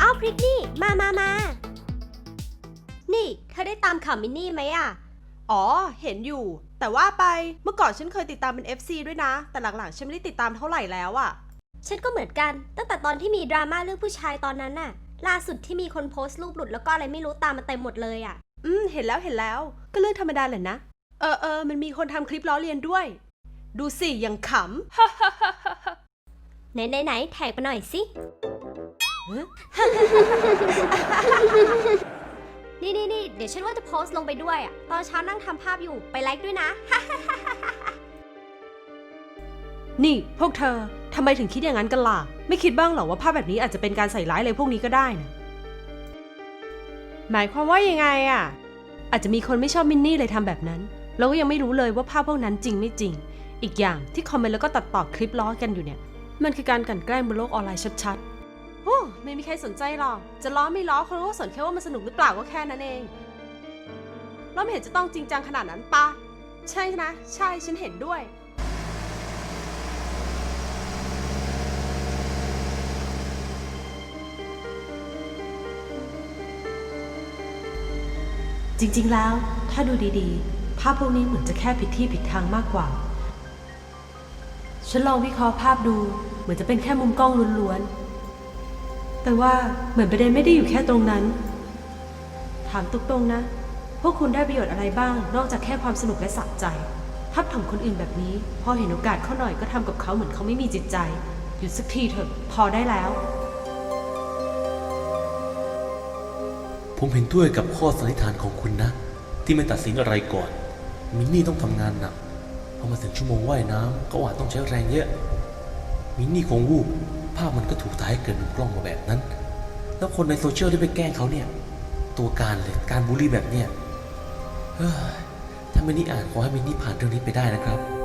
อ้าวพริกนี่มามามา นี่ เธอได้ตามข่าวมินนี่ไหมอะอ๋อ เห็นอยู่ แต่ว่าไป เมื่อก่อนฉันเคยติดตามเป็น FC ด้วยนะ แต่หลังๆ ฉันไม่ได้ติดตามเท่าไหร่แล้วอะฉันก็เหมือนกัน ตั้งแต่ตอนที่มีดราม่าเรื่องผู้ชายตอนนั้นน่ะ ล่าสุดที่มีคนโพสต์รูปหลุดแล้วก็อะไรไม่รู้ตามมาเต็มหมดเลยอะอืม เห็นแล้วเห็นแล้ว ก็เรื่องธรรมดาแหละนะ เออเออมันมีคนทำคลิปล้อเลียนด้วย ดูสิยังขไหนไหนไหนแท็กมาหน่อยสิเอ๊ะนี่นี่นี่เดี๋ยวฉันว่าจะโพสต์ลงไปด้วยอะตอนเช้านั่งทำภาพอยู่ไปไลค์ด้วยนะำนี่พวกเธอ ทำไมถึงคิดอย่างนั้นกันล่ะ ไม่คิดบ้างเหรอว่าภาพแบบนี้อาจจะเป็นการใส่ร้ายอะไรพวกนี้ก็ได้นะ หมายความว่ายังไงอะอาจจะมีคนไม่ชอบมินนี่เลยทำแบบนั้น เราก็ยังไม่รู้เลยว่าภาพพวกนั้นจริงไม่จริง อีกอย่างที่คอมเมนต์แล้วก็ตัดต่อคลิปล้อกันอยู่เนี่ย มันคือการกลั่นแกล้งบนโลกออนไลน์ชัดๆโอ้ไม่มีใครสนใจหรอก จะล้อไม่ล้อคนก็สนแค่ว่ามันสนุกหรือเปล่าก็แค่นั้นเอง เราไม่เห็นจะต้องจริงจังขนาดนั้นปะใช่นะ ใช่ฉันเห็นด้วย จริงๆ แล้วถ้าดูดีๆ ภาพพวกนี้เหมือนจะแค่ผิดที่ผิดทางมากกว่า ฉันลองวิเคราะห์ภาพดู เหมือนจะเป็นแค่มุมกล้องล้วนๆ แต่ว่าเหมือนประเด็นไม่ได้อยู่แค่ตรงนั้น ถามตุกตรงๆนะ พวกคุณได้ประโยชน์อะไรบ้าง นอกจากแค่ความสนุกและสะใจ ทับถมคนอื่นแบบนี้ พอเห็นโอกาสเข้าหน่อยก็ทำกับเขาเหมือนเขาไม่มีจิตใจ หยุดสักทีเถอะ พอได้แล้ว ผมเห็นด้วยกับข้อสันนิษฐานของคุณนะ ที่ไม่ตัดสินอะไรก่อน มินนี่ต้องทำงานหนักพอมาถึงชั่วโมงว่ายน้ำก็อาจต้องใช้แรงเยอะ มินนี่คงวูบภาพมันก็ถูกถ่ายให้เกิดมุมกล้องมาแบบนั้น แล้วคนในโซเชียลที่ไปแกล้งเขาเนี่ย ตัวการเลยการบูลลี่แบบเนี้ยเฮ้ยถ้ามินนี่อ่านขอให้มินนี่ผ่านเรื่องนี้ไปได้นะครับ